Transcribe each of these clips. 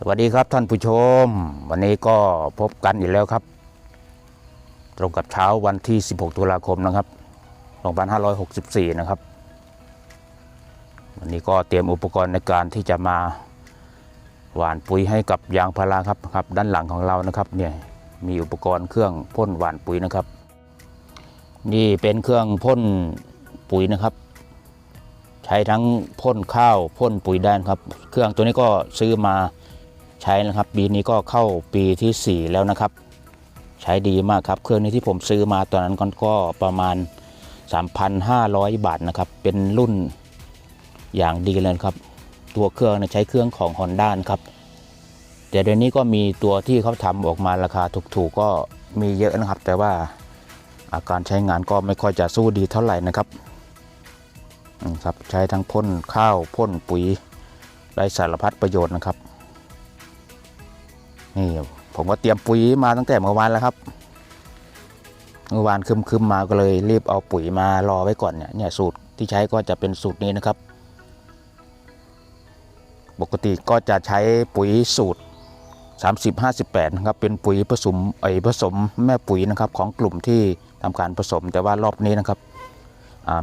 สวัสดีครับท่านผู้ชม วันนี้ก็พบกันอีกแล้วครับ ตรงกับเช้าวันที่ 16 ตุลาคมนะครับ2564 นะครับ วันนี้ก็เตรียมอุปกรณ์ในการที่จะมาหว่านปุ๋ยให้กับยางพาราครับครับ ด้านหลังของเรานะครับเนี่ยมีอุปกรณ์เครื่องพ่นหว่านปุ๋ยนะครับ นี่เป็นเครื่องพ่นปุ๋ยนะครับ ใช้ทั้งพ่นข้าวพ่นปุ๋ยแดนครับ เครื่องตัวนี้ก็ซื้อมา ใช้นะครับปีนี้ก็เข้าปีที่ 4 แล้วนะครับ ใช้ดีมากครับ เครื่องนี้ที่ผมซื้อมาตอนนั้นก็กประมาณ 3,500 บาทนะครับ เป็นรุ่นอย่างดีเลยครับ ตัวเครื่องใช้เครื่องของ Honda นะครับแต่เดี๋ยวนี้ก็มีตัวที่เขาทำออกมาราคาถูกๆก็มีเยอะนะครับ แต่ว่าอาการใช้งานก็ไม่ค่อยจะสู้ดีเท่าไหร่นะครับครับใช้ทั้งพ่นข้าวพ่นปุ๋ยได้สารพัดประโยชน์นะครับ นี่ผมก็เตรียมปุ๋ยมาตั้งแต่เมื่อวานแล้วครับ เมื่อวานคึมๆมาก็เลยรีบเอาปุ๋ยมารอไว้ก่อนเนี่ยเนี่ยสูตรที่ใช้ก็จะเป็นสูตรนี้นะครับ ปกติก็จะใช้ปุ๋ยสูตร 30 58นะครับเป็นปุ๋ยผสมไอผสมแม่ปุ๋ยนะครับของกลุ่มที่ทำการผสมแต่ว่ารอบนี้นะครับ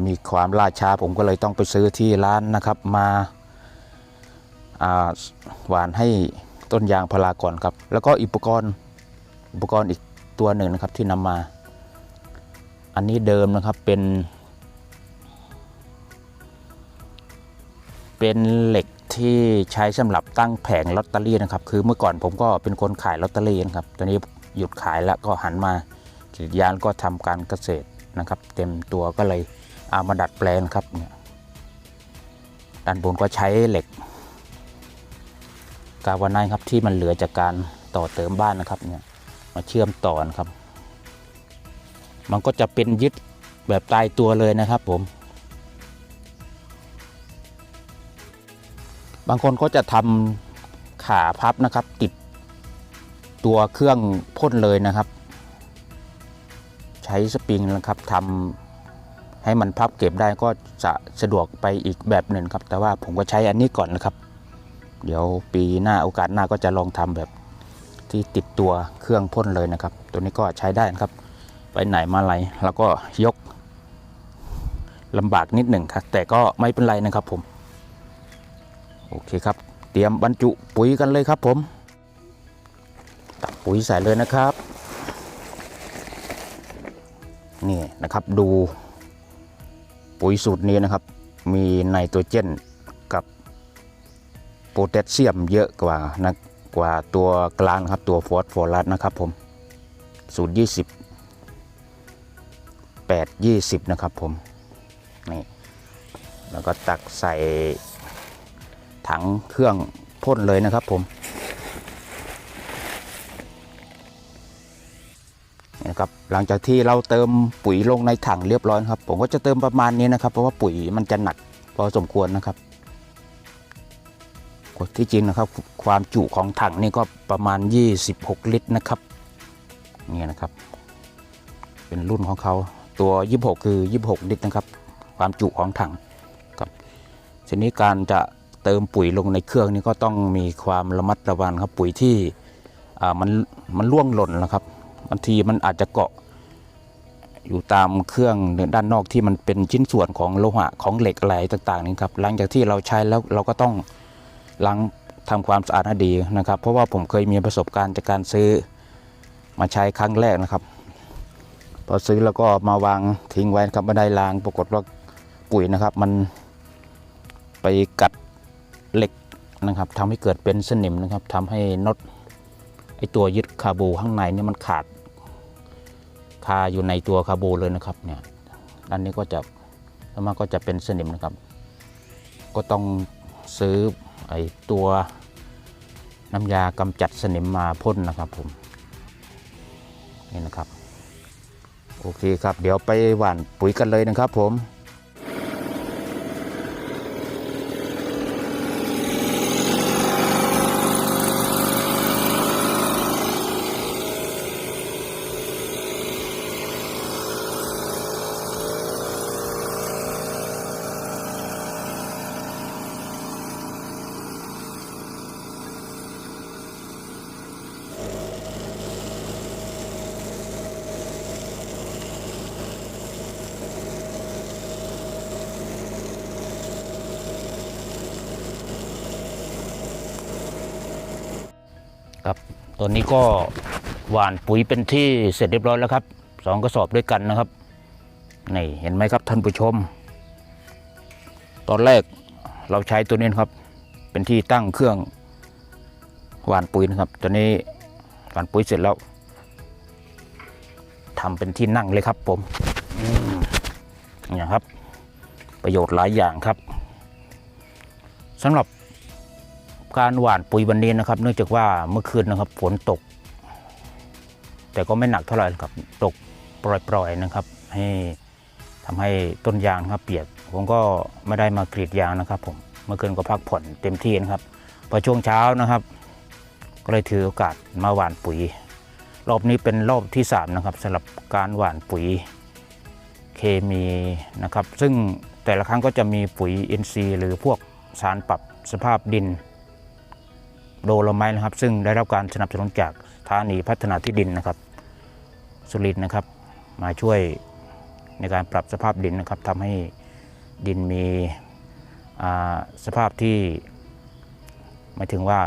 มีความล่าช้าผมก็เลยต้องไปซื้อที่ร้านนะครับมาหวานให้ ต้นยางพาราก่อนครับ แล้วก็อุปกรณ์อุปกรณ์อีกตัวหนึ่งนะครับที่นำมา อันนี้เดิมนะครับเป็น เป็นเหล็กที่ใช้สำหรับตั้งแผงลอตเตอรี่นะครับ คือเมื่อก่อนผมก็เป็นคนขายลอตเตอรี่นะครับ ตอนนี้หยุดขายแล้วก็หันมากรีดยางก็ทำการเกษตรนะครับ เต็มตัวก็เลยเอามาดัดแปลงครับเนี่ยด้านบนก็ใช้เหล็ก กาวาไนท์ครับที่มันเหลือจากการต่อเติมบ้านนะครับเนี่ยมาเชื่อมต่อนะครับ มันก็จะเป็นยึดแบบตายตัวเลยนะครับผม บางคนก็จะทำขาพับนะครับ ติดตัวเครื่องพ่นเลยนะครับ ใช้สปริงนะครับทำให้มันพับเก็บได้ก็จะสะดวกไปอีกแบบหนึ่งครับ แต่ว่าผมก็ใช้อันนี้ก่อนนะครับ เดี๋ยวปีหน้าโอกาสหน้าก็จะลองทำแบบที่ติดตัวเครื่องพ่นเลยนะครับ ตัวนี้ก็ใช้ได้นะครับ ไปไหนมาไหนแล้วก็ยกลำบากนิดหนึ่งครับแต่ก็ไม่เป็นไรนะครับผม โอเคครับ เตรียมบรรจุปุ๋ยกันเลยครับผมตักปุ๋ยใส่เลยนะครับ นี่นะครับดูปุ๋ยสูตรนี้นะครับ มีไนโตรเจน โพแทสเซียมเยอะกว่านะกว่าตัวกลางครับตัวฟอสฟอรัสนะครับผมสูตร20 8 20 นะครับผมนี่แล้วก็ตักใส่ถังเครื่องพ่นเลยนะครับผมนี่นะครับหลังจากที่เราเติมปุ๋ยลงในถังเรียบร้อยครับ ผมก็จะเติมประมาณนี้นะครับ เพราะว่าปุ๋ยมันจะหนักพอสมควรนะครับ ที่จริงนะครับความจุของถังนี่ก็ประมาณ 26 ลิตรนะครับนี่นะครับ เป็นรุ่นของเขาตัว 26 คือ 26 ลิตรนะครับ ความจุของถังครับทีนี้การจะเติมปุ๋ยลงในเครื่องนี้ก็ต้องมีความระมัดระวังครับปุ๋ยที่มันมันล่วงหล่นนะครับบางทีมันอาจจะเกาะอยู่ตามเครื่องด้านนอกที่มันเป็นชิ้นส่วนของโลหะของเหล็กอะไรต่างๆนี่ครับหลังจากที่เราใช้แล้วเราก็ต้อง ล้างทำความสะอาดให้ดีนะครับ เพราะว่าผมเคยมีประสบการณ์จากการซื้อมาใช้ครั้งแรกนะครับ พอซื้อแล้วก็มาวางทิ้งไว้ครับไม่ได้ล้างปรากฏว่าปุ๋ยนะครับ มันไปกัดเหล็กนะครับทำให้เกิดเป็นสนิมนะครับทำให้น็อตไอตัวยึดคาบูข้างในเนี่ยมันขาดคาอยู่ในตัวคาบูเลยนะครับเนี่ยด้านนี้ก็จะแล้วมันก็จะเป็นสนิมนะครับ ก็ต้องซื้อ ไอตัวน้ำยากำจัดสนิมมาพ่นนะครับผมนี่นะครับโอเคครับ เดี๋ยวไปหว่านปุ๋ยกันเลยนะครับผม ครับตัวนี้ก็หว่านปุ๋ยเป็นที่เสร็จเรียบร้อยแล้วครับสองกระสอบด้วยกันนะครับนี่เห็นไหมครับท่านผู้ชม ตอนแรกเราใช้ตัวนี้นครับ เป็นที่ตั้งเครื่องหว่านปุ๋ยนะครับตัวนี้หว่านปุ๋ยเสร็จแล้วทำเป็นที่นั่งเลยครับผมอย่างครับ ประโยชน์หลายอย่างครับสำหรับ การหว่านปุ๋ยวันนี้นะครับ เนื่องจากว่าเมื่อคืนนะครับฝนตก แต่ก็ไม่หนักเท่าไหร่ครับตกปล่อยๆนะครับ ให้ทำให้ต้นยางครับเปียกผมก็ไม่ได้มากรีดยางนะครับ ผมเมื่อคืนก็พักผ่อนเต็มที่นะครับพอช่วงเช้านะครับ ก็เลยถือโอกาสมาหว่านปุ๋ย รอบนี้เป็นรอบที่สามนะครับสำหรับการหว่านปุ๋ยเคมีนะครับ ซึ่งแต่ละครั้งก็จะมีปุ๋ยอินทรีย์หรือพวกสารปรับสภาพดิน โดโลไมต์นะครับ ซึ่งได้รับการสนับสนุนจากสถานีพัฒนาที่ดินนะครับ สุรินนะครับ มาช่วยในการปรับสภาพดินนะครับทำให้ดินมีสภาพที่หมายถึงว่า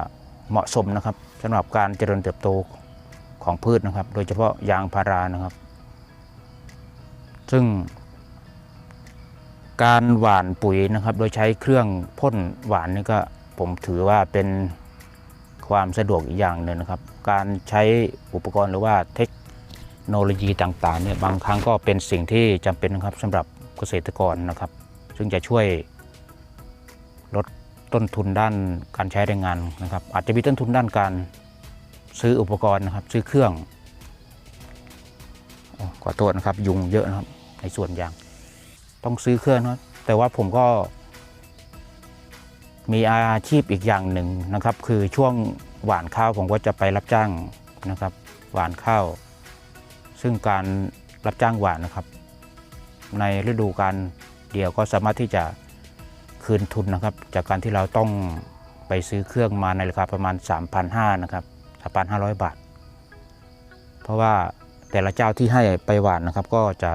เหมาะสมนะครับสำหรับการเจริญเติบโตของพืชนะครับ โดยเฉพาะยางพารานะครับ ซึ่งการหว่านปุ๋ยนะครับ โดยใช้เครื่องพ่นหว่านนี่ก็ผมถือว่าเป็น ความสะดวกอีกอย่างหนึ่งนะครับ การใช้อุปกรณ์หรือว่าเทคโนโลยีต่างๆเนี่ยบางครั้งก็เป็นสิ่งที่จำเป็นนะครับสำหรับเกษตรกรนะครับ ซึ่งจะช่วยลดต้นทุนด้านการใช้แรงงานนะครับ อาจจะมีต้นทุนด้านการซื้ออุปกรณ์นะครับ ซื้อเครื่องอขอโทษนะครับ ยุงเยอะนะครับ ในส่วนยาง ต้องซื้อเครื่องนะแต่ว่าผมก็ มีอาชีพอีกอย่างหนึ่งนะครับ คือช่วงหว่านข้าวผมก็จะไปรับจ้างนะครับ หว่านข้าว ซึ่งการรับจ้างหว่านนะครับ ในฤดูการเดียวก็สามารถที่จะคืนทุนนะครับ จากการที่เราต้องไปซื้อเครื่องมาในราคาประมาณ 3,500นะครับ3,500 บาท เพราะว่าแต่ละเจ้าที่ให้ไปหว่านนะครับ ก็จะ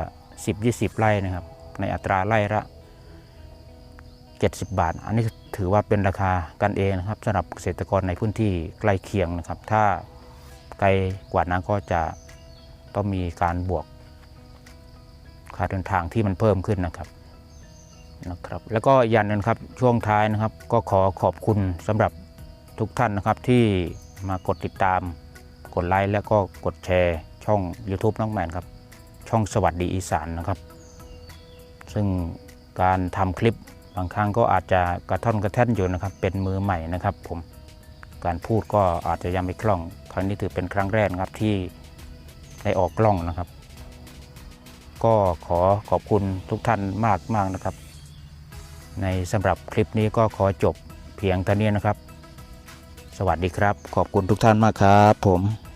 10-20 ไร่นะครับ ในอัตราไร่ละ 70 บาท อันนี้ ถือว่าเป็นราคากันเองนะครับสำหรับเกษตรกรในพื้นที่ใกล้เคียงนะครับ ถ้าไกลกว่านั้นก็จะต้องมีการบวกค่าเดินทางที่มันเพิ่มขึ้นนะครับนะครับ แล้วก็ย่างหนึงครับช่วงท้ายนะครับ ก็ขอขอบคุณสำหรับทุกท่านนะครับที่มากดติดตาม กดไลค์แล้วก็กดแชร์ช่อง YouTube น้องแมนครับ ช่องสวัสดีอีสานนะครับ ซึ่งการทำคลิป บางครั้งก็อาจจะกระท่อนกระแท่นอยู่นะครับ เป็นมือใหม่นะครับ ผมการพูดก็อาจจะยังไม่คล่อง ครั้งนี้ถือเป็นครั้งแรกครับที่ได้ออกกล้องนะครับ ก็ขอขอบคุณทุกท่านมากมากนะครับ ในสำหรับคลิปนี้ก็ขอจบเพียงเท่านี้นะครับ สวัสดีครับ ขอบคุณทุกท่านมากครับผม